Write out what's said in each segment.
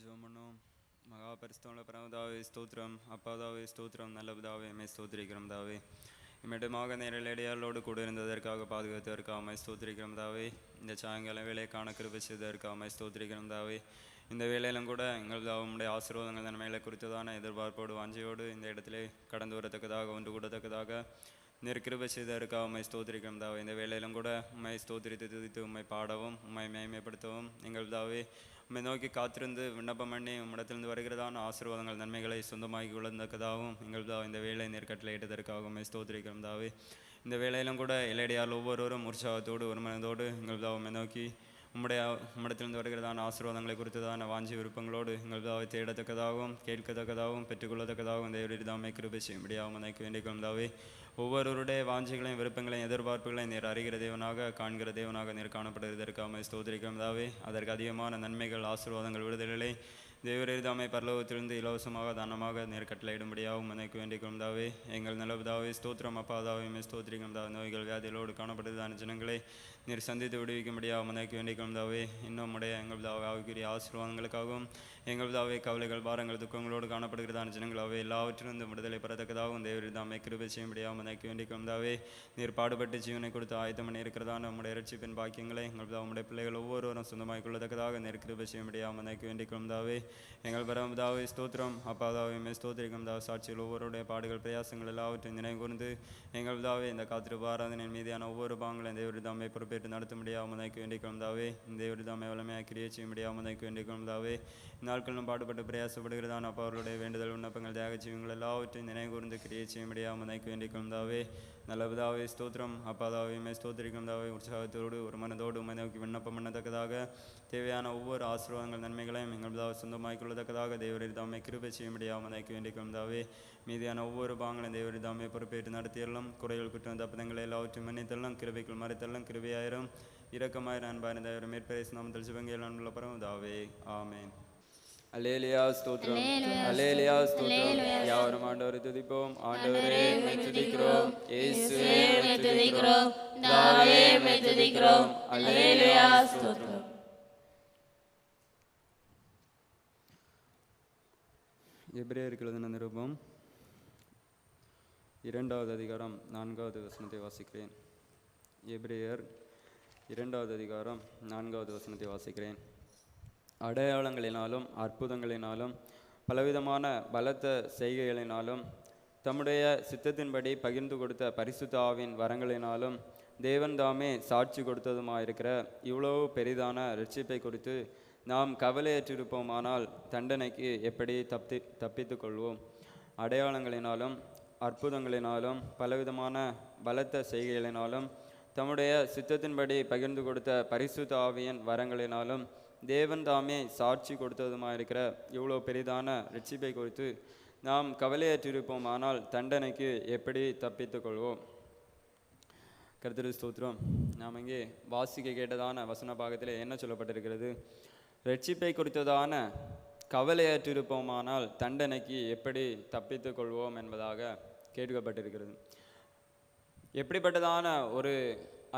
ஜோமனும் மகா பரிசுத்தமுள்ள பரமதாவே ஸ்தோத்திரம். அப்பாதாவே ஸ்தோத்திரம். நல்லபதாவே மே ஸ்தோத்திரிக்கிறோம் தாவே இம்மட்டுமாக நேரடியாளோடு கூட இருந்ததற்காக பாதுகாத்ததற்காக மை ஸ்தோத்திரிக்கிறோம் தாவே இந்த சாயங்கால வேலையை காண கிருபை செய்ததற்காக மை ஸ்தோத்திரிக்கிறோம் தாவே இந்த வேலையிலும் கூட எங்கள் தாவமுடைய ஆசீர்வாதங்கள் நன்மைகளை குறித்ததான எதிர்பார்ப்போடு வாஞ்சியோடு இந்த இடத்திலே கடந்து வரத்தக்கதாக ஒன்று கூடத்தக்கதாக நெருக்கிருப செய்ததற்காக உண்மை ஸ்தோத்திரிக்கிறோம் தாவே இந்த வேலையிலும் கூட உம்மை ஸ்தோத்திரித்து துதித்து உம்மை பாடவும் உண்மை மேம்படுத்தவும் எங்கள் தாவே உம்மை நோக்கி காத்திருந்து விண்ணப்பம் பண்ணி உம்மிடத்திலிருந்து வருகிறதான ஆசீர்வாதங்கள் நன்மைகளை சொந்தமாகி கொள்ளத்தக்கதாகவும் எங்கள் இந்த வேலை நேர்கட்டில் இட்டதற்காக உம்மை ஸ்தோத்திரிக்கிறோம் தாவே. இந்த வேலையிலும் கூட இளையடியால் ஒவ்வொருவரும் உற்சாகத்தோடு ஒரு மனதோடு எங்கள் தாவை நோக்கி உம்முடைய உம்மிடத்திலிருந்து வருகிறதான ஆசீர்வாதங்களை குறித்ததான வாஞ்சி விருப்பங்களோடு எங்கள் தாவை தேடத்தக்கதாகவும் கேட்கத்தக்கதாகவும் பெற்றுக்கொள்ளத்தக்கதாகவும் தேவரீர் தாமை கிருபை செய்யும்படியாகவும் நினைக்க வேண்டிக் கொண்டாவே ஒவ்வொருவருடைய வாஞ்சிகளையும் விருப்பங்களையும் எதிர்பார்ப்புகளையும் நீர் அறிகிற தேவனாக காண்கிற தேவனாக நீர் காணப்படுவதற்காக ஸ்தோத்திரிக்கும் தாவே. அதற்கு அதிகமான நன்மைகள் ஆசீர்வாதங்கள் விடுதலை தேவரீதாமை பரலோகத்திலிருந்து இலவசமாக தானமாக நேர் கட்டளையிடும்படியாகவும் எனக்கு வேண்டிக் கொண்டாவே எங்கள் நிலவுதாவே ஸ்தோத்திரம் அப்பாதாவே ஸ்தோத்திரிக்கும் தாவே. நோய்கள் வியாதிகளோடு காணப்படுவதான ஜனங்களை நீர் சந்தித்து விடுவிக்கும்படியாக நினைக்க வேண்டிக் கொண்டாவே இன்னும் உடைய எங்கள் தாவே ஆவிக்குரிய ஆசீர்வாதங்களுக்காகவும் எங்கள் தாவே கவலைகள் பாரங்கள் துக்கங்களோடு காணப்படுகிறதான ஜனங்களாவே எல்லாவற்றிலிருந்து விடுதலை பெறத்தக்கதாகவும் தேவரீர் தாமை கிருபை செய்யும்படியாக நினைக்க வேண்டிக் கொண்டாவே நீர் பாடுபட்டு ஜீவனை கொடுத்து ஆயத்தம் பண்ணி இருக்கிறதான நம்முடைய இரட்சிப்பின் பாக்கியங்களை எங்கள் உடைய பிள்ளைகள் ஒவ்வொருவரும் சொந்தமாக கொள்ளத்தக்கதாக நீர் கிருபை செய்யும்படியாக நினைக்க வேண்டிக் கொண்டாவே எங்கள் பரமதாவே ஸ்தோத்திரம். அப்பாதாவே ஸ்தோத்திரிக்கும் தாவ சாட்சியில் ஒவ்வொருடைய பாடுகள் பிரயாசங்கள் எல்லாவற்றையும் நினைவு கூர்ந்து எங்கள் இந்த காத்திருப்பு ஆராதனையின் மீதியான ஒவ்வொரு பாங்களையும் தேவரி பொறுப்பு நடத்த முடியாமல் நினைக்க வேண்டிக் கொண்டாவே இந்த தேவரி தாமை வளமையாக நாட்களும் பாடுபட்டு பிரயாசப்படுகிறதான அப்போ அவர்களுடைய வேண்டுதல் விண்ணப்பங்கள் தியாக ஜீவங்கள் எல்லாவற்றையும் நினைவு கூர்ந்து கிரியை செய்ய முடியாமல் நினைக்க வேண்டிக் கொண்டாவே நல்லபதாவே ஸ்தோத்திரம். அப்பாதாவையுமே மே ஸ்தோத்திரிக்கும் தாவே உற்சாகத்தோடு ஒரு மனதோடு உம்மை நோக்கி விண்ணப்பம் பண்ணத்தக்கதாக. தேவையான ஒவ்வொரு ஆசீர்வாதங்கள் நன்மைகளையும் எங்கள் பிதாவை சொந்தமாக்கிக் கொள்ளத்தக்கதாக. தேவரில் தாமை கிருபை செய்ய முடியாமல் நினைக்க வேண்டிக் கொண்டாவே மீதியான ஒவ்வொரு பாங்களும் தேவரில் பொறுப்பேற்று நடத்தியெல்லாம் குறைகள் குற்றம் தப்பதங்களை எல்லாவற்றையும் மன்னித்தெல்லாம் கிருபைக்குள் மறைத்தெல்லாம் கிருபையாயிரும். இரக்கமாயிரம். அன்பான தேவர் மேற்பரேசு நாமத்தில் சிவங்கையில் அன்புள்ள பரம் தாவே ஆமேன். அலேலியா ஸ்தோத்திரம். அலேலியா ஸ்தோத்திரம். யாவரும் ஆண்டவரை துதிப்போம். ஆண்டவரே உம்மை துதிக்கிறோம். இயேசுவே உம்மை துதிக்கிறோம். தாவே உம்மை துதிக்கிறோம். அல்லேலூயா ஸ்தோத்திரம். எபிரேயருக்கு எழுதின நிருபம் இரண்டாவது அதிகாரம் நான்காவது வசனத்தை வாசிக்கிறேன். எபிரேயர் இரண்டாவது அதிகாரம் நான்காவது வசனத்தை வாசிக்கிறேன். அடையாளங்களினாலும் அற்புதங்களினாலும் பலவிதமான பலத்த செய்கைகளினாலும் தம்முடைய சித்தத்தின்படி பகிர்ந்து கொடுத்த பரிசுத்த ஆவின் வரங்களினாலும் தேவன் தாமே சாட்சி கொடுத்ததுமாயிருக்கிற இவ்வளவு பெரிதான ரட்சிப்பை குறித்து நாம் கவலையற்றிருப்போமானால் தண்டனைக்கு எப்படி தப்பி தப்பித்து கொள்வோம் அடையாளங்களினாலும் அற்புதங்களினாலும் பலவிதமான பலத்த செய்கைகளினாலும் தம்முடைய சித்தத்தின்படி பகிர்ந்து கொடுத்த பரிசுத்த ஆவியின் வரங்களினாலும் தேவன் தாமே சாட்சி கொடுத்ததுமாயிருக்கிற இவ்வளோ பெரிதான ரட்சிப்பை குறித்து நாம் கவலையற்றிருப்போம். ஆனால் தண்டனைக்கு எப்படி தப்பித்து கொள்வோம்? கருத்திரு ஸ்தோத்திரம். நாம் இங்கே வாசிக்க கேட்டதான வசன பாகத்தில் என்ன சொல்லப்பட்டிருக்கிறது? ரட்சிப்பை குறித்ததான கவலையற்றிருப்போமானால் தண்டனைக்கு எப்படி தப்பித்து கொள்வோம் என்பதாக கேட்கப்பட்டிருக்கிறது. எப்படிப்பட்டதான ஒரு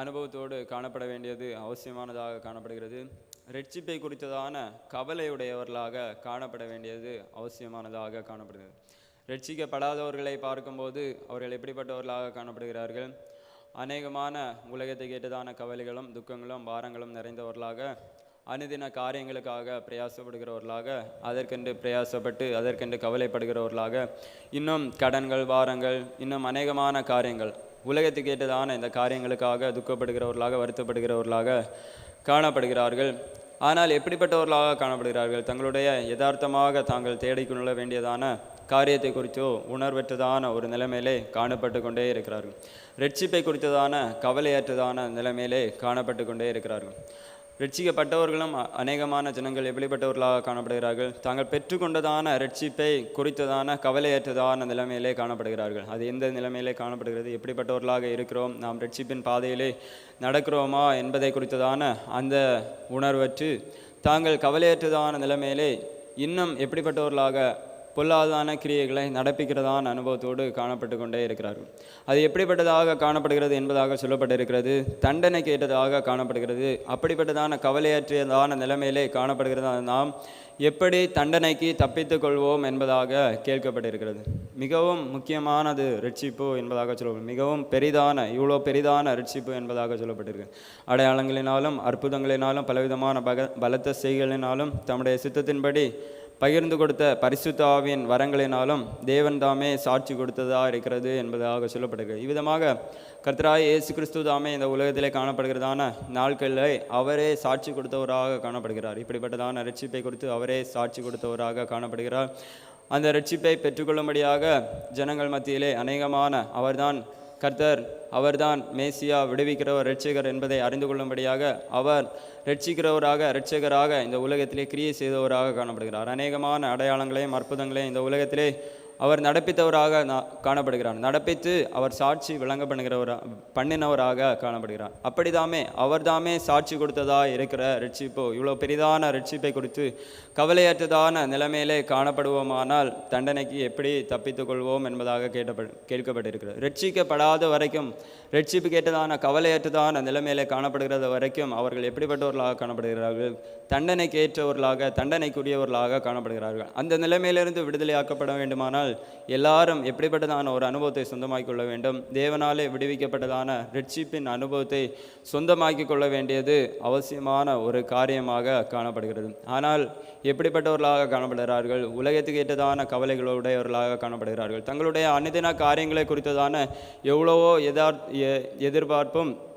அனுபவத்தோடு காணப்பட வேண்டியது அவசியமானதாக காணப்படுகிறது? ரட்சிப்பை குறித்ததான கவலையுடையவர்களாக காணப்பட வேண்டியது அவசியமானதாக காணப்படுகிறது. ரட்சிக்கப்படாதவர்களை பார்க்கும்போது அவர்கள் எப்படிப்பட்டவர்களாக காணப்படுகிறார்கள்? அநேகமான உலகத்தை கேட்டதான கவலைகளும் துக்கங்களும் பாரங்களும் நிறைந்தவர்களாக அனுதின காரியங்களுக்காக பிரயாசப்படுகிறவர்களாக அதற்கென்று பிரயாசப்பட்டு அதற்கென்று கவலைப்படுகிறவர்களாக இன்னும் கடன்கள் வாரங்கள் இன்னும் அநேகமான காரியங்கள் உலகத்துக்கு ஏற்றதான இந்த காரியங்களுக்காக துக்கப்படுகிறவர்களாக வருத்தப்படுகிறவர்களாக காணப்படுகிறார்கள். ஆனால் எப்படிப்பட்டவர்களாக காணப்படுகிறார்கள்? தங்களுடைய யதார்த்தமாக தாங்கள் தேடிக்கொள்ள வேண்டியதான காரியத்தை குறித்தோ உணர்வற்றதான ஒரு நிலைமையிலே காணப்பட்டு கொண்டே இருக்கிறார்கள். ரட்சிப்பை குறித்ததான கவலையற்றதான நிலைமையிலே காணப்பட்டு கொண்டே இருக்கிறார்கள். ரட்சிக்கப்பட்டவர்களும் அநேகமான ஜனங்கள் எப்படிப்பட்டவர்களாக காணப்படுகிறார்கள்? தாங்கள் பெற்றுக்கொண்டதான ரட்சிப்பை குறித்ததான கவலையற்றதான நிலைமையிலே காணப்படுகிறார்கள். அது எந்த நிலைமையிலே காணப்படுகிறது? எப்படிப்பட்டவர்களாக இருக்கிறோம்? நாம் ரட்சிப்பின் பாதையிலே நடக்கிறோமா என்பதை குறித்ததான அந்த உணர்வற்று தாங்கள் கவலையற்றதான நிலைமையிலே இன்னும் எப்படிப்பட்டவர்களாக பொல்லாதான கிரியைகளை நடப்பிக்கிறதான அனுபவத்தோடு காணப்பட்டு கொண்டே இருக்கிறார்கள். அது எப்படிப்பட்டதாக காணப்படுகிறது என்பதாக சொல்லப்பட்டிருக்கிறது. தண்டனை கேட்டதாக காணப்படுகிறது. அப்படிப்பட்டதான கவலையற்றியதான நிலைமையிலே காணப்படுகிறதான நாம் எப்படி தண்டனைக்கு தப்பித்துக் கொள்வோம் என்பதாக கேட்கப்பட்டிருக்கிறது. மிகவும் முக்கியமானது ரட்சிப்பு என்பதாக சொல்லப்படும் மிகவும் பெரிதான இவ்வளோ பெரிதான ரட்சிப்பு என்பதாக சொல்லப்பட்டிருக்கு. அடையாளங்களினாலும் அற்புதங்களினாலும் பலவிதமான பக பலத்த செய்களினாலும் தம்முடைய சித்தத்தின்படி பகிர்ந்து கொடுத்த பரிசுத்தாவின் வரங்களினாலும் தேவன் தாமே சாட்சி கொடுத்ததாக இருக்கிறது என்பதாக சொல்லப்படுகிறது. இவ்விதமாக கர்த்தராய் இயேசு கிறிஸ்து தாமே இந்த உலகத்திலே காணப்படுகிறதான நாட்களில் அவரே சாட்சி கொடுத்தவராக காணப்படுகிறார். இப்படிப்பட்டதான ரட்சிப்பை குறித்து அவரே சாட்சி கொடுத்தவராக காணப்படுகிறார். அந்த ரட்சிப்பை பெற்றுக்கொள்ளும்படியாக ஜனங்கள் மத்தியிலே அநேகமான அவர்தான் கர்த்தர் அவர்தான் மேசியா விடுவிக்கிறவர் ரட்சகர் என்பதை அறிந்து கொள்ளும்படியாக அவர் ரட்சிக்கிறவராக இரட்சகராக இந்த உலகத்திலே கிரியை செய்தவராக காணப்படுகிறார். அநேகமான அடையாளங்களையும் அற்புதங்களையும் இந்த உலகத்திலே அவர் நடப்பித்தவராக காணப்படுகிறார் நடப்பித்து அவர் சாட்சி விளங்க பண்ணுகிறவரா பண்ணினவராக காணப்படுகிறார் அப்படிதாமே அவர்தாமே சாட்சி கொடுத்ததா இருக்கிற ரட்சிப்போ. இவ்வளோ பெரிதான ரட்சிப்பை கொடுத்து கவலையற்றதான நிலைமையிலே காணப்படுவோமானால் தண்டனைக்கு எப்படி தப்பித்துக்கொள்வோம் என்பதாக கேட்டப்ப கேட்கப்பட்டிருக்கிறது. ரட்சிக்கப்படாத வரைக்கும் ரட்சிப்பு கேட்டதான கவலையற்றதான நிலைமையிலே காணப்படுகிறது வரைக்கும் அவர்கள் எப்படிப்பட்டவர்களாக காணப்படுகிறார்கள்? தண்டனைக்கு ஏற்றவர்களாக தண்டனைக்குரியவர்களாக காணப்படுகிறார்கள். அந்த நிலைமையிலிருந்து விடுதலையாக்கப்பட வேண்டுமானால் எல்லாரும் எப்படிப்பட்டதான ஒரு அனுபவத்தை சொந்தமாக்கிக் கொள்ள வேண்டும்? தேவனாலே விடுவிக்கப்பட்டதான ரட்சிப்பின் அனுபவத்தை சொந்தமாக்கி கொள்ள வேண்டியது அவசியமான ஒரு காரியமாக காணப்படுகிறது. ஆனால் எப்படிப்பட்டவர்களாக காணப்படுகிறார்கள்? உலகத்துக்கு ஏற்றதான கவலைகளுடையவர்களாக காணப்படுகிறார்கள். தங்களுடைய அனுதின காரியங்களை குறித்ததான எவ்வளவோ எதார் எ- எதிர்பார்ப்பும்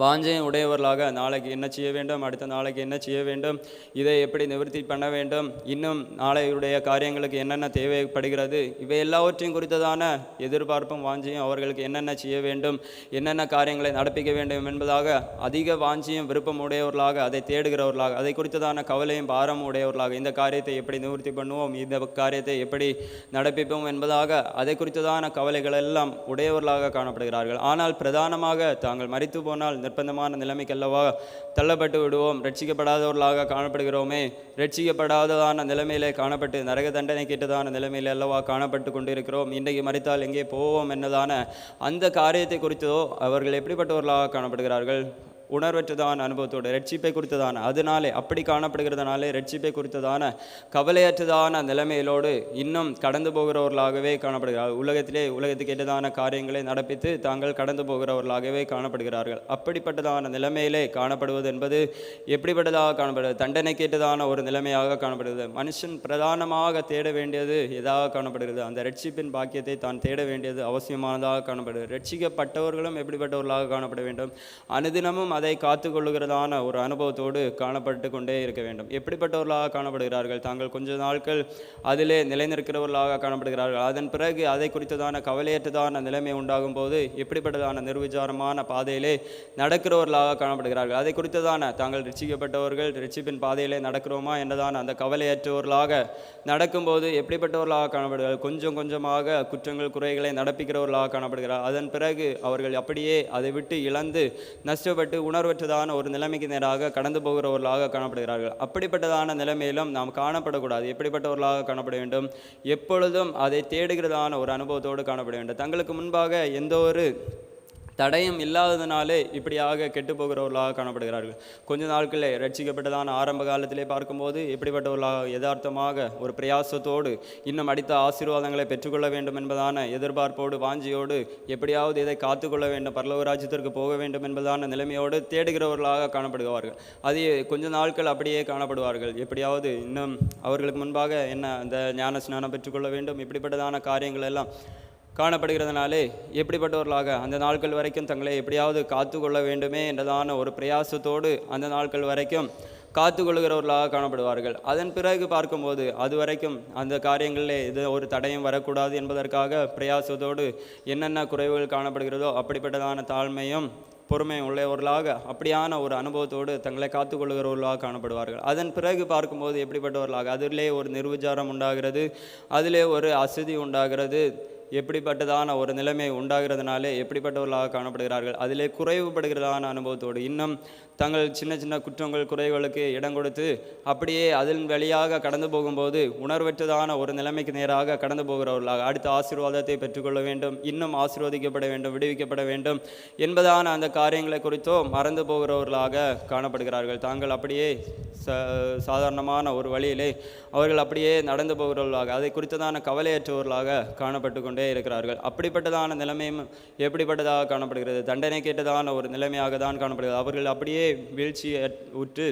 வாஞ்சையும் உடையவர்களாக நாளைக்கு என்ன செய்ய வேண்டும்? அடுத்த நாளைக்கு என்ன செய்ய வேண்டும்? இதை எப்படி நிவர்த்தி பண்ண வேண்டும்? இன்னும் நாளையுடைய காரியங்களுக்கு என்னென்ன தேவைப்படுகிறது? இவை எல்லாவற்றையும் குறித்ததான எதிர்பார்ப்பும் வாஞ்சியும் அவர்களுக்கு என்னென்ன செய்ய வேண்டும்? என்னென்ன காரியங்களை நடப்பிக்க வேண்டும் என்பதாக அதிக வாஞ்சியும் விருப்பம் உடையவர்களாக அதை தேடுகிறவர்களாக அதை குறித்ததான கவலையும் பாரம் உடையவர்களாக இந்த காரியத்தை எப்படி நிவர்த்தி பண்ணுவோம்? இந்த காரியத்தை எப்படி நடப்பிப்போம் என்பதாக அதை குறித்ததான கவலைகள் எல்லாம் உடையவர்களாக காணப்படுகிறார்கள். ஆனால் பிரதானமாக தாங்கள் மறித்து போனால் நிர்பந்தமான நிலைமைக்கு அல்லவா தள்ளப்பட்டு விடுவோம். ரட்சிக்கப்படாதவர்களாக காணப்படுகிறோமே. ரட்சிக்கப்படாததான நிலைமையிலே காணப்பட்டு நரக தண்டனை கேட்டதான நிலைமையிலே அல்லவா காணப்பட்டு கொண்டிருக்கிறோம். இன்றைக்கு மறித்தால் எங்கே போவோம்? என்னதான அந்த காரியத்தை குறித்தோ அவர்கள் எப்படிப்பட்டவர்களாக காணப்படுகிறார்கள்? உணர்வற்றதான அனுபவத்தோடு ரட்சிப்பை குறித்ததான அதனாலே அப்படி காணப்படுகிறதுனாலே ரட்சிப்பை குறித்ததான கவலையற்றதான நிலைமையிலோடு இன்னும் கடந்து போகிறவர்களாகவே காணப்படுகிறார்கள் உலகத்திலே உலகத்துக்கு ஏற்றதான காரியங்களை நடப்பித்து தாங்கள் கடந்து போகிறவர்களாகவே காணப்படுகிறார்கள். அப்படிப்பட்டதான நிலைமையிலே காணப்படுவது என்பது எப்படிப்பட்டதாக காணப்படுகிறது? தண்டனை கேட்டதான ஒரு நிலைமையாக காணப்படுகிறது. மனுஷன் பிரதானமாக தேட வேண்டியது எதாக காணப்படுகிறது? அந்த ரட்சிப்பின் பாக்கியத்தை தான் தேட வேண்டியது அவசியமானதாக காணப்படுகிறது. ரட்சிக்கப்பட்டவர்களும் எப்படிப்பட்டவர்களாக காணப்பட வேண்டும்? அனுதினமும் அதை காத்துக்கொள்ளுகிறதான ஒரு அனுபவத்தோடு காணப்பட்டு கொண்டே இருக்க வேண்டும். எப்படிப்பட்டவர்களாக காணப்படுகிறார்கள்? தாங்கள் கொஞ்ச நாட்கள் அதிலே நிலைநிற்கிறவர்களாக காணப்படுகிறார்கள். அதன் பிறகு அதை குறித்ததான கவலையற்றதான நிலைமை உண்டாகும் போது எப்படிப்பட்டதான நிர்விச்சாரமான பாதையிலே நடக்கிறவர்களாக காணப்படுகிறார்கள்? அதை குறித்ததான தாங்கள் ரட்சிக்கப்பட்டவர்கள் ரட்சிப்பின் பாதையிலே நடக்கிறோமா என்றதான அந்த கவலையற்றவர்களாக நடக்கும்போது எப்படிப்பட்டவர்களாக காணப்படுகிறார்கள்? கொஞ்சம் கொஞ்சமாக குற்றங்கள் குறைகளை நடப்பிக்கிறவர்களாக காணப்படுகிறார். அதன் பிறகு அவர்கள் அப்படியே அதை விட்டு இழந்து நஷ்டப்பட்டு உணர்வற்றதான ஒரு நிலைமைக்கு நேராக கடந்து போகிறவர்களாக காணப்படுகிறார்கள். அப்படிப்பட்டதான நிலைமையிலும் நாம் காணப்படக்கூடாது. எப்படிப்பட்டவர்களாக காணப்பட வேண்டும்? எப்பொழுதும் அதை தேடுகிறதான ஒரு அனுபவத்தோடு காணப்பட வேண்டும். தங்களுக்கு முன்பாக எந்த ஒரு தடயம் இல்லாததினாலே இப்படியாக கெட்டு போகிறவர்களாக காணப்படுகிறார்கள். கொஞ்ச நாட்களே ரட்சிக்கப்பட்டதான ஆரம்ப காலத்திலே பார்க்கும்போது எப்படிப்பட்டவர்களாக யதார்த்தமாக ஒரு பிரயாசத்தோடு இன்னும் அடித்த ஆசீர்வாதங்களை பெற்றுக்கொள்ள வேண்டும் என்பதான எதிர்பார்ப்போடு வாஞ்சியோடு எப்படியாவது இதை காத்துக்கொள்ள வேண்டும் பரலோக ராஜ்யத்திற்கு போக வேண்டும் என்பதான நிலைமையோடு தேடுகிறவர்களாக காணப்படுவார்கள். அது கொஞ்ச நாட்கள் அப்படியே காணப்படுவார்கள். எப்படியாவது இன்னும் அவர்களுக்கு முன்பாக என்ன அந்த ஞான ஸ்நானம் பெற்றுக்கொள்ள வேண்டும் இப்படிப்பட்டதான காரியங்கள் எல்லாம் காணப்படுகிறதுனாலே எப்படிப்பட்டவர்களாக அந்த நாட்கள் வரைக்கும் தங்களை எப்படியாவது காத்து கொள்ள வேண்டுமே என்றதான ஒரு பிரயாசத்தோடு அந்த நாட்கள் வரைக்கும் காத்து கொள்கிறவர்களாக காணப்படுவார்கள். அதன் பிறகு பார்க்கும்போது அது வரைக்கும் அந்த காரியங்களில் இது ஒரு தடையும் வரக்கூடாது என்பதற்காக பிரயாசத்தோடு என்னென்ன குறைவுகள் காணப்படுகிறதோ அப்படிப்பட்டதான தாழ்மையும் பொறுமை உள்ளவர்களாக அப்படியான ஒரு அனுபவத்தோடு தங்களை காத்துக்கொள்கிறவர்களாக காணப்படுவார்கள். அதன் பிறகு பார்க்கும்போது எப்படிப்பட்டவர்களாக அதிலே ஒரு நிர்விச்சாரம் உண்டாகிறது அதிலே ஒரு அசதி உண்டாகிறது எப்படிப்பட்டதான ஒரு நிலைமை உண்டாகிறதுனாலே எப்படிப்பட்டவர்களாக காணப்படுகிறார்கள்? அதிலே குறைவுபடுகிறதான அனுபவத்தோடு இன்னும் தங்கள் சின்ன சின்ன குற்றங்கள் குறைகளுக்கு இடம் கொடுத்து அப்படியே அதன் வழியாக கடந்து போகும்போது உணர்வற்றதான ஒரு நிலைமைக்கு நேராக கடந்து போகிறவர்களாக அடுத்த ஆசீர்வாதத்தை பெற்றுக்கொள்ள வேண்டும் இன்னும் ஆசீர்வதிக்கப்பட வேண்டும் விடுவிக்கப்பட வேண்டும் என்பதான அந்த காரியங்களை குறித்தோ மறந்து போகிறவர்களாக காணப்படுகிறார்கள். தாங்கள் அப்படியே ச சாதாரணமான ஒரு வழியிலே அவர்கள் அப்படியே நடந்து போகிறவர்களாக அதை குறித்ததான கவலையற்றவர்களாக காணப்பட்டு கொண்டே இருக்கிறார்கள். அப்படிப்பட்டதான நிலைமையும் எப்படிப்பட்டதாக காணப்படுகிறது? தண்டனை கேட்டதான ஒரு நிலைமையாக தான் காணப்படுகிறது. அவர்கள் அப்படியே வீழ்ச்சி உற்று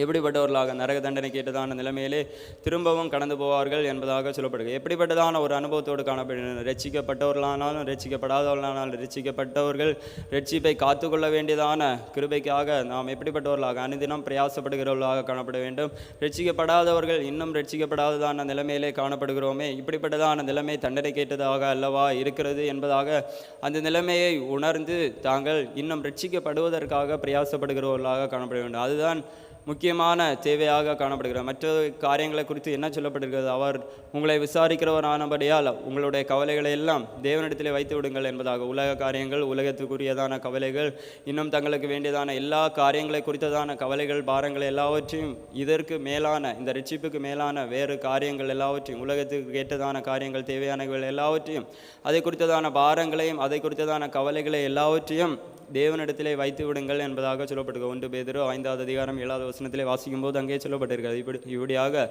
எப்படிப்பட்டவர்களாக நரக தண்டனை கேட்டதான நிலைமையிலே திரும்பவும் கடந்து போவார்கள் என்பதாக சொல்லப்படுகிறது. எப்படிப்பட்டதான ஒரு அனுபவத்தோடு காணப்படுகிறது ரட்சிக்கப்பட்டவர்களானாலும் ரட்சிக்கப்படாதவர்களானாலும் ரட்சிக்கப்பட்டவர்கள் ரட்சிப்பை காத்துக்கொள்ள வேண்டியதான கிருபைக்காக நாம் எப்படிப்பட்டவர்களாக அனுதினம் பிரயாசப்படுகிறவர்களாக காணப்பட வேண்டும். ரட்சிக்கப்படாதவர்கள் இன்னும் ரட்சிக்கப்படாததான நிலைமையிலே காணப்படுகிறோமே. இப்படிப்பட்டதான நிலைமை தண்டனை கேட்டதாக அல்லவா இருக்கிறது என்பதாக அந்த நிலைமையை உணர்ந்து தாங்கள் இன்னும் ரட்சிக்கப்படுவதற்காக பிரயாசப்படுகிறவர்களாக காணப்பட வேண்டும். அதுதான் முக்கியமான தேவையாக காணப்படுகிறார் மற்ற காரியங்களை குறித்து என்ன சொல்லப்படுகிறது அவர் உங்களை விசாரிக்கிறவரானபடியால் உங்களுடைய கவலைகளை எல்லாம் தேவனிடத்தில் வைத்து விடுங்கள் என்பதாக. உலக காரியங்கள் உலகத்துக்குரியதான கவலைகள் இன்னும் தங்களுக்கு வேண்டியதான எல்லா காரியங்களை குறித்ததான கவலைகள் பாரங்கள் எல்லாவற்றையும் இதற்கு மேலான இந்த ரிச்சிப்புக்கு மேலான வேறு காரியங்கள் எல்லாவற்றையும் உலகத்துக்கு கேட்டதான காரியங்கள் தேவையானவர்கள் எல்லாவற்றையும் அதை குறித்ததான பாரங்களையும் அதை குறித்ததான கவலைகளை எல்லாவற்றையும் தேவனிடத்திலே வைத்து விடுங்கள் என்பதாக சொல்லப்பட்டிருக்கு. ஒன்று பேதரோ ஐந்தாவது அதிகாரம் ஏழாவது வசனத்திலே வாசிக்கும் போது அங்கே சொல்லப்பட்டிருக்கிறது. இப்படி இப்படியாக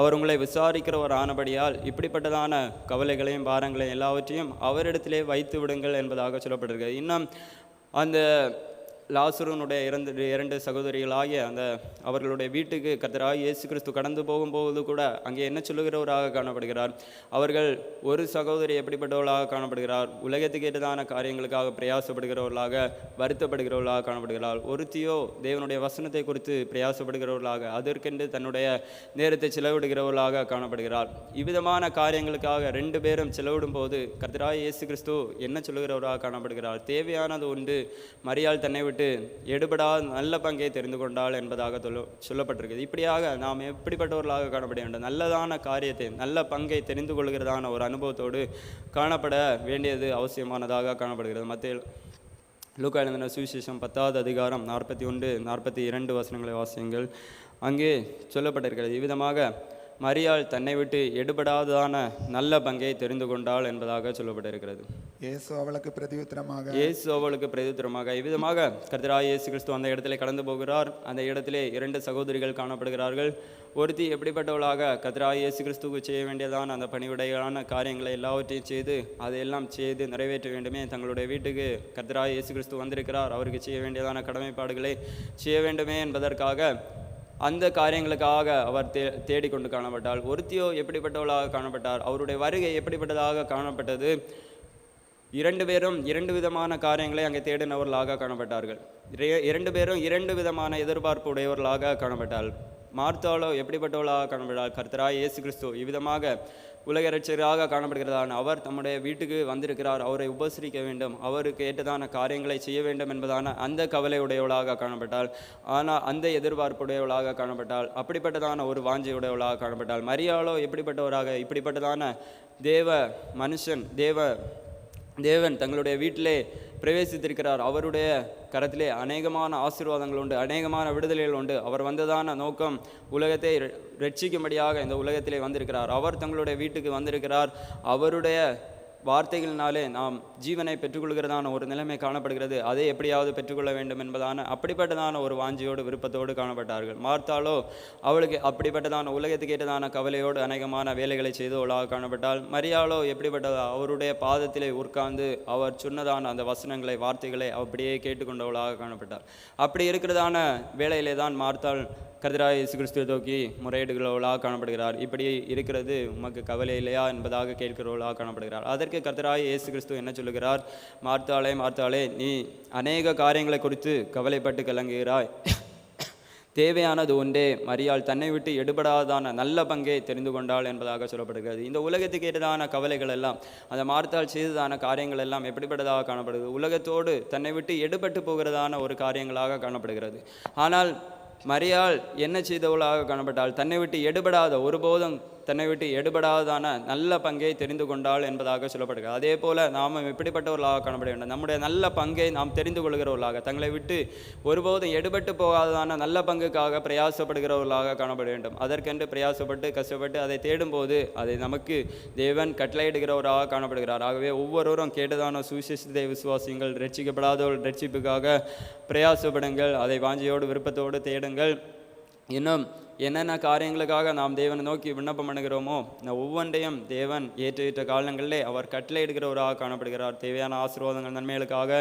அவர் உங்களை விசாரிக்கிறவர் ஆனபடியால் இப்படிப்பட்டதான கவலைகளையும் பாரங்களையும் எல்லாவற்றையும் அவரிடத்திலே வைத்து விடுங்கள் என்பதாக சொல்லப்பட்டிருக்கிறது. இன்னும் அந்த லாசுருனுடைய இரண்டு இரண்டு சகோதரிகளாகிய அந்த அவர்களுடைய வீட்டுக்கு கத்தராக இயேசு கிறிஸ்து கடந்து போகும்போது கூட அங்கே என்ன சொல்லுகிறவராக காணப்படுகிறார்? அவர்கள் ஒரு சகோதரி எப்படிப்பட்டவர்களாக காணப்படுகிறார்? உலகத்துக்கு ஏற்றதான காரியங்களுக்காக பிரயாசப்படுகிறவர்களாக வருத்தப்படுகிறவர்களாக காணப்படுகிறார். ஒருத்தியோ தேவனுடைய வசனத்தை குறித்து பிரயாசப்படுகிறவர்களாக அதற்கென்று தன்னுடைய நேரத்தை செலவிடுகிறவர்களாக காணப்படுகிறார். இவ்விதமான காரியங்களுக்காக ரெண்டு பேரும் செலவிடும் போது கர்த்தராக இயேசு கிறிஸ்து என்ன சொல்லுகிறவராக காணப்படுகிறார்? தேவையானது உண்டு. மரியாள் தன்னை விட்டு எடுபடாத நல்ல பங்கை தெரிந்து கொண்டாள் என்பதாக சொல்ல சொல்லப்பட்டிருக்குது. இப்படியாக நாம் எப்படிப்பட்டவர்களாக காணப்பட வேண்டும்? நல்லதான காரியத்தை நல்ல பங்கை தெரிந்து கொள்கிறதான ஒரு அனுபவத்தோடு காணப்பட வேண்டியது அவசியமானதாக காணப்படுகிறது. மத்திய லூக்கா எழுதின சுவிசேஷம் பத்தாவது அதிகாரம் நாற்பத்தி ஒன்று நாற்பத்தி இரண்டு வசனங்களை வாசியங்கள். அங்கே சொல்லப்பட்டிருக்கிறது இவ்விதமாக மரியாள் தன்னை விட்டு எடுபடாததான நல்ல பங்கை தெரிந்து கொண்டாள் என்பதாக சொல்லப்பட்டிருக்கிறது. இயேசு அவளுக்கு பிரதியுத்தரமாக. இயேசு அவளுக்கு பிரதித்திரமாக இவ்விதமாக கர்த்தராய் இயேசு கிறிஸ்து அந்த இடத்திலே கடந்து போகிறார். அந்த இடத்திலே இரண்டு சகோதரிகள் காணப்படுகிறார்கள். ஒருத்தி எப்படிப்பட்டவளாக கர்த்தராய் இயேசு கிறிஸ்துவுக்கு செய்ய வேண்டியதான அந்த பணிவிடையான காரியங்களை எல்லாவற்றையும் செய்து அதையெல்லாம் செய்து நிறைவேற்ற வேண்டுமே. தங்களுடைய வீட்டுக்கு கர்த்தராய் இயேசு கிறிஸ்து வந்திருக்கிறார். அவருக்கு செய்ய வேண்டியதான கடமைப்பாடுகளை செய்ய வேண்டுமே என்பதற்காக அந்த காரியங்களுக்காக அவர் தே தேடிக்கொண்டு காணப்பட்டால் ஒருத்தியோ எப்படிப்பட்டவளாக காணப்பட்டார் அவருடைய வருகை எப்படிப்பட்டதாக காணப்பட்டது இரண்டு பேரும் இரண்டு விதமான காரியங்களை அங்கே தேடினவர்களாக காணப்பட்டார்கள். இரண்டு பேரும் இரண்டு விதமான எதிர்பார்ப்பு உடையவர்களாக காணப்பட்டார் மார்த்தாலோ எப்படிப்பட்டவளாக காணப்பட்டார் கர்த்தராய் இயேசு கிறிஸ்து இவ்விதமாக உலக இரட்சகராக காணப்படுகிறதான அவர் தம்முடைய வீட்டுக்கு வந்திருக்கிறார். அவரை உபசரிக்க வேண்டும். அவருக்கு ஏற்றதான காரியங்களை செய்ய வேண்டும் என்பதான அந்த கவலை உடையவளாக காணப்பட்டாள். ஆனால் அந்த எதிர்பார்ப்புடையவளாக காணப்பட்டாள். அப்படிப்பட்டதான ஒரு வாஞ்சையுடையவளாக காணப்பட்டாள். மரியாளோ எப்படிப்பட்டவராக? இப்படிப்பட்டதான தேவ மனுஷன் தேவ தேவன் தங்களுடைய வீட்டிலே பிரவேசித்திருக்கிறார். அவருடைய கரத்திலே அநேகமான ஆசீர்வாதங்கள் உண்டு அநேகமான விடுதலைகள் உண்டு. அவர் வந்ததான நோக்கம் உலகத்தை ரட்சிக்கும்படியாக இந்த உலகத்திலே வந்திருக்கிறார். அவர் தங்களுடைய வீட்டுக்கு வந்திருக்கிறார். அவருடைய வார்த்தைகளினாலே நாம் ஜீவனை பெற்றுக்கொள்கிறதான ஒரு நிலைமை காணப்படுகிறது. அதை எப்படியாவது பெற்றுக்கொள்ள வேண்டும் என்பதான அப்படிப்பட்டதான ஒரு வாஞ்சியோடு விருப்பத்தோடு காணப்பட்டார்கள். மார்த்தாலோ அவளுக்கு அப்படிப்பட்டதான உலகத்துக்கு ஏற்றதான கவலையோடு அநேகமான வேலைகளை செய்தவளாக காணப்பட்டால் மரியாளோ எப்படிப்பட்டதோ? அவருடைய பாதத்திலே உட்கார்ந்து அவர் சொன்னதான அந்த வசனங்களை வார்த்தைகளை அப்படியே கேட்டுக்கொண்டவளாக காணப்பட்டார் அப்படி இருக்கிறதான வேலையிலே தான் மார்த்தாள் கர்த்தராய் இயேசு கிறிஸ்துவை நோக்கி முறையீடுகளவளாக காணப்படுகிறார். இப்படி இருக்கிறது உமக்கு கவலை இல்லையா என்பதாக கேட்கிறவர்களாக காணப்படுகிறார். அதற்கு கர்த்தராய் இயேசு கிறிஸ்து என்ன சொல்லுகிறார்? மார்த்தாளே மார்த்தாளே நீ அநேக காரியங்களை குறித்து கவலைப்பட்டு கலங்குகிறாய். தேவையானது ஒன்றே மரியாள் தன்னை விட்டு எடுபடாதான நல்ல பங்கை தெரிந்து கொண்டாள் என்பதாக சொல்லப்படுகிறது. இந்த உலகத்துக்கு ஏற்றதான கவலைகள் எல்லாம் அந்த மார்த்தால் செய்ததான காரியங்கள் எல்லாம் எப்படிப்பட்டதாக காணப்படுகிறது? உலகத்தோடு தன்னை விட்டு எடுபட்டு போகிறதான ஒரு காரியங்களாக காணப்படுகிறது. ஆனால் மரியாள் என்ன செய்தவளாக காணப்பட்டாள்? தன்னை விட்டு எடுபடாத ஒருபோதும் தன்னை விட்டு எடுபடாதான நல்ல பங்கை தெரிந்து கொண்டாள் என்பதாக சொல்லப்படுகிறது. அதே போல் நாம் எப்படிப்பட்டவர்களாக காணப்பட வேண்டும். நம்முடைய நல்ல பங்கை நாம் தெரிந்து கொள்கிறவர்களாக தங்களை விட்டு ஒருபோதும் எடுபட்டு போகாததான நல்ல பங்குக்காக பிரயாசப்படுகிறவர்களாக காணப்பட வேண்டும். அதற்கென்று பிரயாசப்பட்டு கஷ்டப்பட்டு அதை தேடும்போது அதை நமக்கு தேவன் கட்டளையிடுகிறவராக காணப்படுகிறார். ஆகவே ஒவ்வொருவரும் கேட்டதான சுவிசேஷத்தை விசுவாசியுங்கள் ரட்சிக்கப்படாதவர்கள் ரட்சிப்புக்காக பிரயாசப்படுங்கள் அதை வாஞ்சியோடு விருப்பத்தோடு தேடுங்கள். இன்னும் என்னென்ன காரியங்களுக்காக நாம் தேவனை நோக்கி விண்ணப்பம் பண்ணுகிறோமோ இந்த ஒவ்வொன்றையும் தேவன் ஏற்ற ஏற்ற காலங்களிலே அவர் கட்டளையிடுகிறவராக காணப்படுகிறார். தேவையான ஆசீர்வாதங்கள் நன்மைகளுக்காக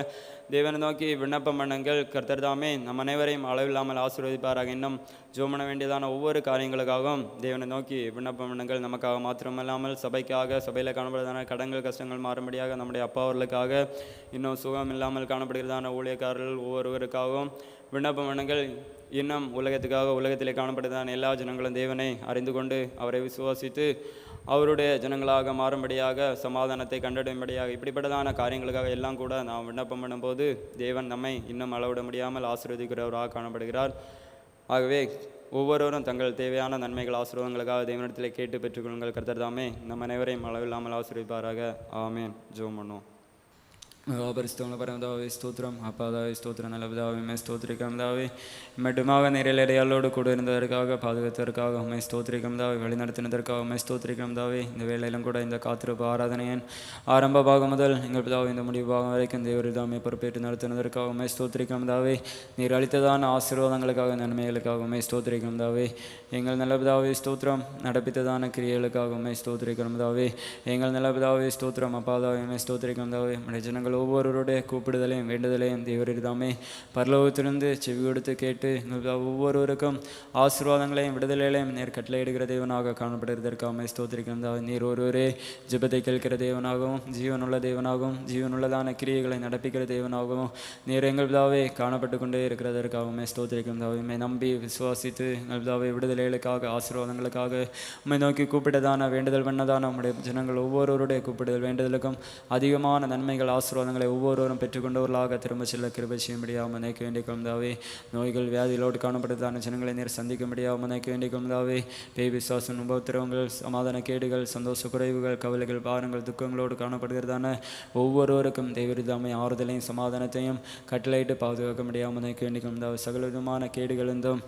தேவனை நோக்கி விண்ணப்பம் பண்ணுங்கள். கர்த்தர் தாமே நம் அனைவரையும் அளவில்லாமல் ஆசீர்வதிப்பாராக. இன்னும் ஜோம் பண்ண வேண்டியதான ஒவ்வொரு காரியங்களுக்காகவும் தேவனை நோக்கி விண்ணப்பம் பண்ணுங்கள். நமக்காக மாத்திரமல்லாமல் சபைக்காக சபையில் காணப்படுவதான கடன்கள் கஷ்டங்கள் மாறும்படியாக நம்முடைய அப்பாவர்களுக்காக இன்னும் சுகம் இல்லாமல் காணப்படுகிறதான ஊழியக்காரர்கள் ஒவ்வொருவருக்காகவும் விண்ணப்பம் பண்ணுங்கள். இன்னும் உலகத்துக்காக உலகத்திலே காணப்படுதான எல்லா ஜனங்களும் தேவனை அறிந்து கொண்டு அவரை விசுவாசித்து அவருடைய ஜனங்களாக மாறும்படியாக சமாதானத்தை கண்டடையும்படியாக இப்படிப்பட்டதான காரியங்களுக்காக எல்லாம் கூட நாம் விண்ணப்பம் பண்ணும்போது தேவன் நம்மை இன்னும் அளவிட முடியாமல் ஆசீர்வதிக்கிறவராக காணப்படுகிறார். ஆகவே ஒவ்வொருவரும் தங்கள் தேவையான நன்மைகள் ஆசீர்வாதங்களுக்காக தேவனிடத்தில் கேட்டு பெற்றுக்கொள்ளுங்கள். கருத்தர் தாமே நம் அனைவரையும் அளவில்லாமல் ஆசீர்விப்பாராக ஆமேன். ஜோம் பண்ணுவோம். மகாபரிஸ்தவங்களை பரமதாவே ஸ்தோத்திரம் அப்பாதாவே ஸ்தோத்திரம் நல்லதாவே மே ஸ்தோத்திரிக்கம் தாவே மட்டுமாக நிறையடையாளோடு கூட இருந்ததற்காக பாதுகாத்ததற்காக உண்மை ஸ்தோத்திரிக்கம் தாவே வழிநடத்தினதற்காக உண்மை ஸ்தோத்திரிக்கம் தாவே இந்த வேளையிலும் கூட இந்த காத்திருப்பு ஆராதனையின் ஆரம்ப பாகம் முதல் எங்கள் பிதாவை இந்த முடிவு பாகம் வரைக்கும் தேவர் தாமே பொறுப்பேற்று நடத்தினதற்காக உண்மை ஸ்தோத்திரிக்கம் தாவே நீர் அளித்ததான ஆசீர்வாதங்களுக்காக நன்மைகளுக்காக உண்மை ஸ்தோத்திரிக்கம் தாவே எங்கள் நல்ல பிதாவே ஸ்தோத்திரம் நடப்பித்ததான கிரியைகளுக்காக உண்மை ஸ்தோத்திரிக்கிறோம் தாவே எங்கள் நல்ல பிதாவே ஸ்தோத்திரம் அப்பாதாவே உண்மை ஸ்தோத்திரிக்கும் தாவே நம்முடைய எங்கள் ஒவ்வொருவருடைய கூப்பிடுதலையும் வேண்டுதலையும் தேவரீர் பரலோகத்திலிருந்து செவி கொடுத்து கேட்டு எங்கள் ஒவ்வொருவருக்கும் ஆசீர்வாதங்களையும் விடுதலைகளையும் நேர் கட்டளையிடுகிற தேவனாக காணப்படுவதற்காக உண்மை நீர் ஒருவரே ஜெபத்தை கேட்கிற தேவனாகவும் ஜீவனுள்ள தேவனாகவும் ஜீவனுள்ளதான கிரியைகளை நடப்பிக்கிற தேவனாகவும் நீர் எங்கள் பிதாவே காணப்பட்டு கொண்டே இருக்கிறதற்காகவுமே உண்மை நம்பி விசுவாசித்து எங்கள் பிதாவை விடுதலைகளுக்காக ஆசீர்வாதங்களுக்காக உண்மை நோக்கி கூப்பிட்டதான வேண்டுதல் பண்ணதான நம்முடைய ஜனங்கள் ஒவ்வொருவருடைய கூப்பிடுதல் வேண்டுதலுக்கும் அதிகமான நன்மைகள் ஆசீர்வாதங்களை ஒவ்வொருவரும் பெற்றுக்கொண்டவர்களாக திரும்ப செல்ல கிருபை செய்யும்படியாக நினைக்க வேண்டிய கொண்டாவே நோய்கள் வியாதிகளோடு காணப்படுவதான ஜனங்களை நேர் சந்திக்கும்படியாக நினைக்க வேண்டிய கொண்டாவே பேய் விசுவாசம் உபத்திரவங்கள் சமாதான கேடுகள் சந்தோஷ குறைவுகள் கவலைகள் பாரங்கள் துக்கங்களோடு காணப்படுகிறதான ஒவ்வொருவருக்கும் தெய்வரிதாமை ஆறுதலையும் சமாதானத்தையும் கட்டளையிட்டு பாதுகாக்க முடியாமல் நினைக்க வேண்டிய கொண்டாவே சகல விதமான கேடுகளிருந்தும்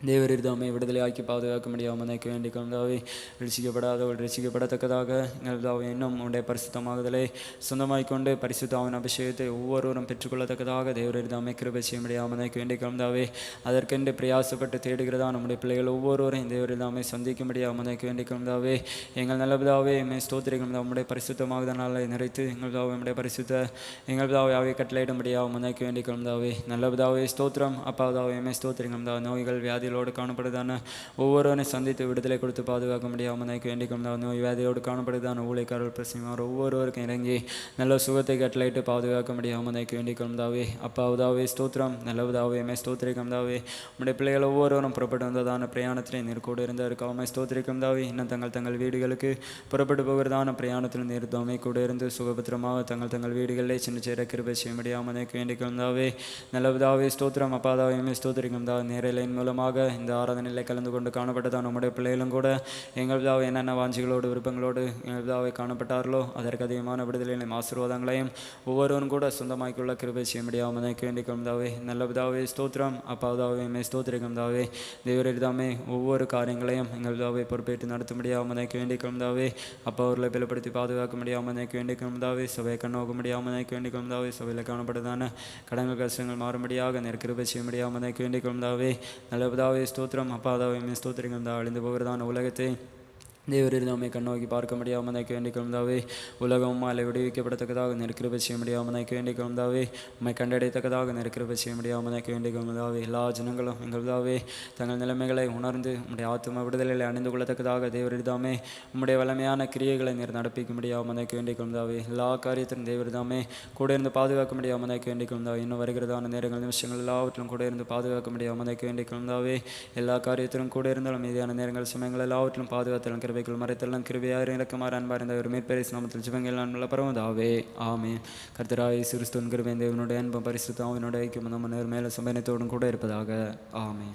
தேவரீர் தாமை விடுதலையாக்கி பாதுகாக்க முடியாமல் நினைக்க வேண்டிய கொண்டாவே ரசிக்கப்படாதவள் ரசிக்கப்படத்தக்கதாக எங்கள்தாவை இன்னும் உடைய பரிசுத்தமாகுதலை சொந்தமாய் கொண்டு பரிசுத்தாவின் அபிஷேகத்தை ஒவ்வொருவரும் பெற்றுக்கொள்ளத்தக்கதாக தேவரீர் தாமை கிருபை செய்ய முடியாமல் நினைக்க வேண்டிய கொண்டாவே அதற்கென்று பிரயாசப்பட்டு தேடுகிறதா நம்முடைய பிள்ளைகள் ஒவ்வொருவரையும் தேவரீர் தாமை சந்திக்க முடியாமல் நினைக்க வேண்டிய கொண்டாவே எங்கள் நல்லபதாவே மே ஸ்தோத்திரிகள் நம்முடைய பரிசுத்தமாகுதனால நிறைத்து எங்கள் நம்முடைய பரிசுத்த எங்கள்தாவை அவை கட்டளையிட முடியாமல் நினைக்க வேண்டிய கொண்டாவே நல்லபதாவே ஸ்தோத்திரம் அப்பாதாவே மே ஸ்தோத்திரிகள் நோய்கள் வியாதி வியாதிகளோடு காணப்படுதான? ஒவ்வொருவனை சந்தித்து விடுதலை கொடுத்து பாதுகாக்க முடியாமல் நினைக்க வேண்டிக் வியாதியோடு காணப்படுதான? ஊழிக்காரர் பிரசிமார் ஒவ்வொருவருக்கும் இறங்கி நல்ல சுகத்தை கட்டளையிட்டு பாதுகாக்க முடியாமல் நாய்க்கு வேண்டிக் கொண்டாவே அப்பாவதாவே ஸ்தோத்திரம். நல்லவதாவே மே ஸ்தோத்திரிக்கம் தாவே. உடைய பிள்ளைகள் ஒவ்வொருவரும் புறப்பட்டு வந்ததான பிரயாணத்தில் நீர் கூட இருந்ததற்காக ஸ்தோத்திரிக்கம் தாவே. இன்னும் தங்கள் தங்கள் வீடுகளுக்கு புறப்பட்டு போகிறதான பிரயாணத்தில் நீர் தாமே கூட இருந்து சுகபத்திரமாக தங்கள் தங்கள் வீடுகளிலே சின்ன சேர கிருபை செய்ய முடியாமல் நினைக்க வேண்டிக் கொண்டாவே நல்லவதாவே ஸ்தோத்திரம். அப்பாதாவே மே ஸ்தோத்திரிக்கம் தா நேரலையின் மூலமாக இந்த ஆராதனையில் கலந்து கொண்டு காணப்பட்டதான் நம்முடைய பிள்ளைகளும் கூட எங்கள் பிதாவை என்னென்ன வாஞ்சிகளோடு விருப்பங்களோடு எங்கள் பிதாவை காணப்பட்டார்களோ அதற்கு அதிகமான விடுதலைகளையும் ஆசீர்வாதங்களையும் ஒவ்வொருவரும் கூட சொந்தமாக்கியுள்ள கிருபை செய்ய முடியாமல் நினைக்க வேண்டிக்கும் தாவே நல்ல பிதாவே ஸ்தோத்திரம். அப்பாவதாவே மே ஸ்தோத்திரிக்கும் தாவே தேவரீர் ஒவ்வொரு காரியங்களையும் எங்கள் பிதாவை பொறுப்பேற்று நடத்த முடியாமல் நினைக்க வேண்டிக்கும் தாவே அப்பா அவர்களை பலப்படுத்தி பாதுகாக்க முடியாமல் நினைக்க வேண்டிக்கும் தாவே சபையை கண்ணோக்க முடியாமல் நினைக்க வேண்டிக்கும் தாவே சபையில் காணப்பட்டதான கடங்கள் கஷ்டங்கள் மாறும்படியாக நெருக்கிருபை செய்ய முடியாமல் நினைக்க வேண்டிக்கும் தாவே நல்ல பிதாவே ஸ்தோத்திரம். அப்பாதாவே மே ஸ்தோத்திரங்கள் தா அழிந்து போகிறதான உலகத்தை தேவரீர் நம்மை கண்ணோக்கி பார்க்க முடியாமல் நினைக்க வேண்டிக் கொள்ந்தாவே உலகம் அலை விடுவிக்கப்படத்தக்கதாக நெருக்கிருப செய்ய முடியாமல் நினைக்க வேண்டிக் கொண்டாவே உண்மை கண்டடையத்தக்கதாக நெருக்கிருப செய்ய முடியாமல் நினைக்க வேண்டிக் கொள்ந்தாவே எல்லா ஜனங்களும் எங்களுதாவே. தங்கள் நிலைமைகளை உணர்ந்து உடைய ஆத்தும விடுதலைகளை அணிந்து கொள்ளத்தக்கதாக தேவரீர் தாமே. உம்முடைய வலிமையான கிரியைகளை நீர் நடப்பிக்க முடியாமல் நினைக்க வேண்டிக் கொள்ந்தாவே எல்லா காரியத்திலும் தேவரீர் தாமே கூட இருந்து பாதுகாக்க முடியாமல் நினைக்க வேண்டிக் கொள்ந்தாவே இன்னும் வருகிறதான நேரங்கள் நிமிஷங்கள் எல்லாவற்றிலும் கூட இருந்து பாதுகாக்க முடியாமல் நினைக்க வேண்டிக் கொள்ந்தாவே எல்லா காரியத்திலும் கூட இருந்தாலும் மீதியான நேரங்கள் சமயங்கள் எல்லாவற்றிலும் பாதுகாத்தலும் கிருபைக்குள் மறைத்தெல்லாம் கிருபையார் இறக்குமாறு அன்பார் இந்த ஒரு மேற்பரிசு நாமத்தில் சிவங்கள் நான் பரவதாவே. ஆமே கர்த்தராய் சிறுஸ்தோன் கிருபை தேவனுடைய அன்பம் பரிசுத்தாவினுடைய ஐக்கியம் நம்ம நேர் மேல சம்பனத்தோடும் கூட இருப்பதாக. ஆமே